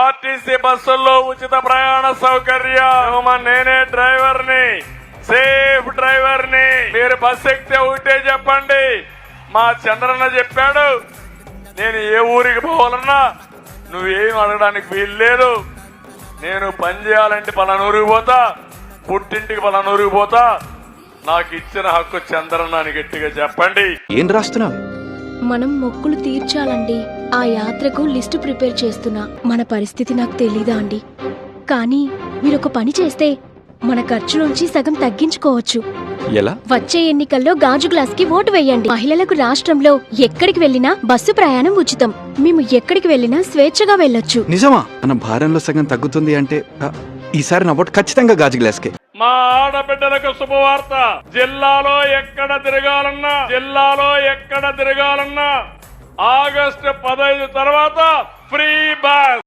RTC బస్సుల్లో ఉచిత ప్రయాణ సౌకర్యం. నేనే డ్రైవర్ని సేఫ్ డ్రైవర్ని మీరు బస్ ఎక్కితే ఒకటే చెప్పండి. మా చంద్రన్న చెప్పాడు నేను ఏ ఊరికి పోవాలన్నా నువ్వేం అడగడానికి వీలు లేదు నేను పని చేయాలంటే పలానూరికి పోతా పుట్టింటికి పలానూరికి పోతా. నాకు ఇచ్చిన హక్కు చంద్రన్న అని గట్టిగా చెప్పండి. ఏం రాస్తున్నావు? మనం మొక్కులు తీర్చాలండి. ఆ యాత్రకు లిస్టు ప్రిపేర్ చేస్తున్నా. మన పరిస్థితి నాకు తెలీదా అండి. కానీ మీరొక పని చేస్తే మన ఖర్చులోంచి సగం తగ్గించుకోవచ్చు. ఎలా? వచ్చే ఎన్నికల్లో గాజు గ్లాస్కి ఓటు వేయండి. మహిళలకు రాష్ట్రంలో ఎక్కడికి వెళ్ళినా బస్సు ప్రయాణం ఉచితం. మేము ఎక్కడికి వెళ్ళినా స్వేచ్ఛగా వెళ్ళొచ్చు. నిజమా? మన భారంలో సగం తగ్గుతుంది అంటే ఆ, ఈసారి నా ఓటు ఖచ్చితంగా గాజు గ్లాస్కే. మా ఆడబిడ్డలకు శుభవార్త. జిల్లాలో ఎక్కడ తిరగాలన్నా జిల్లాలో ఎక్కడ తిరగాలన్నా ఆగస్టు పదహైదు తర్వాత ఫ్రీ బస్.